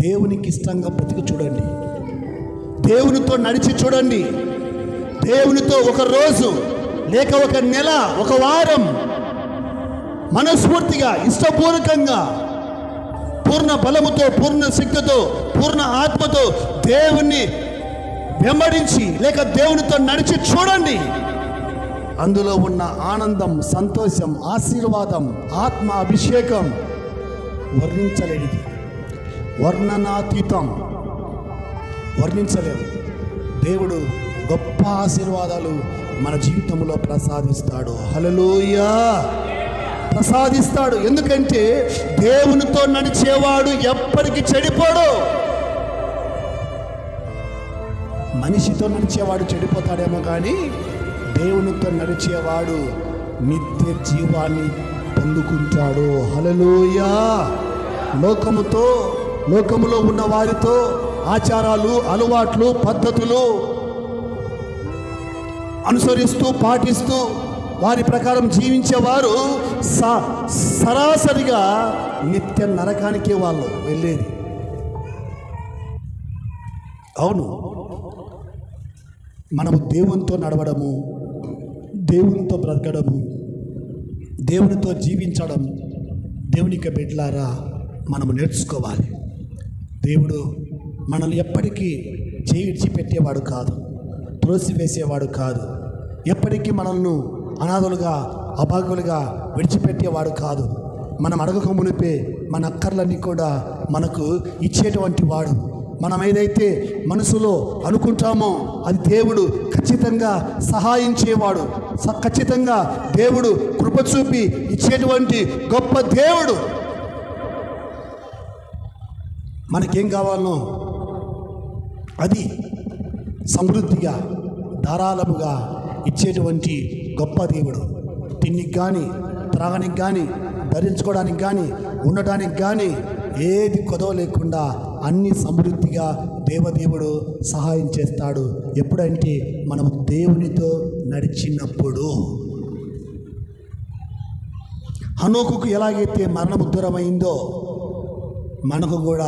దేవునికి ఇష్టంగా బ్రతికి చూడండి. దేవునితో నడిచి చూడండి. దేవునితో ఒక రోజు లేక ఒక నెల ఒక వారం మనస్ఫూర్తిగా ఇష్టపూర్వకంగా పూర్ణ బలముతో పూర్ణ శక్తితో పూర్ణ ఆత్మతో దేవుణ్ణి వెంబడించి లేక దేవునితో నడిచి చూడండి. అందులో ఉన్న ఆనందం సంతోషం ఆశీర్వాదం ఆత్మ అభిషేకం వర్ణించలేనిది. వర్ణనాతీతం. వర్ణించలేదు దేవుడు గొప్ప ఆశీర్వాదాలు మన జీవితంలో ప్రసాదిస్తాడు. హలలోయా ప్రసాదిస్తాడు. ఎందుకంటే దేవునితో నడిచేవాడు ఎప్పటికీ చెడిపోడు. మనిషితో నడిచేవాడు చెడిపోతాడేమో కానీ దేవునితో నడిచేవాడు నిత్య జీవాన్ని పొందుకుంటాడు. హలలోయా లోకముతో లోకములో ఉన్న వారితో ఆచారాలు అలవాట్లు పద్ధతులు అనుసరిస్తూ పాటిస్తూ వారి ప్రకారం జీవించేవారు స- సరాసరిగా నిత్య నరకానికి వాళ్ళు వెళ్ళేది. అవును. మనము దేవునితో నడవడము దేవునితో బ్రతకడము దేవునితో జీవించడం దేవునికి బిడ్డలారా మనము నేర్చుకోవాలి. దేవుడు మనల్ని ఎప్పటికీ చేయిడ్చి విడిచిపెట్టేవాడు కాదు త్రోసివేసేవాడు కాదు. ఎప్పటికీ మనల్ని అనాథులుగా అభాగులుగా విడిచిపెట్టేవాడు కాదు. మనం అడగక మునిపే మన అక్కర్లన్నీ కూడా మనకు ఇచ్చేటువంటి వాడు. మనం ఏదైతే మనసులో అనుకుంటామో అది దేవుడు ఖచ్చితంగా సహాయించేవాడు. స- ఖచ్చితంగా దేవుడు కృప చూపి ఇచ్చేటువంటి గొప్ప దేవుడు. మనకేం కావాలనో అది సమృద్ధిగా ధారాళముగా ఇచ్చేటువంటి గొప్ప దేవుడు. తిన్నికి కానీ త్రాగనికి కానీ ధరించుకోవడానికి కానీ ఉండటానికి కానీ ఏది కొదవ లేకుండా అన్ని సమృద్ధిగా దేవదేవుడు సహాయం చేస్తాడు. ఎప్పుడంటే మనము దేవునితో నడిచినప్పుడు. హనోకుకు ఎలాగైతే మరణము దూరమైందో మనకు కూడా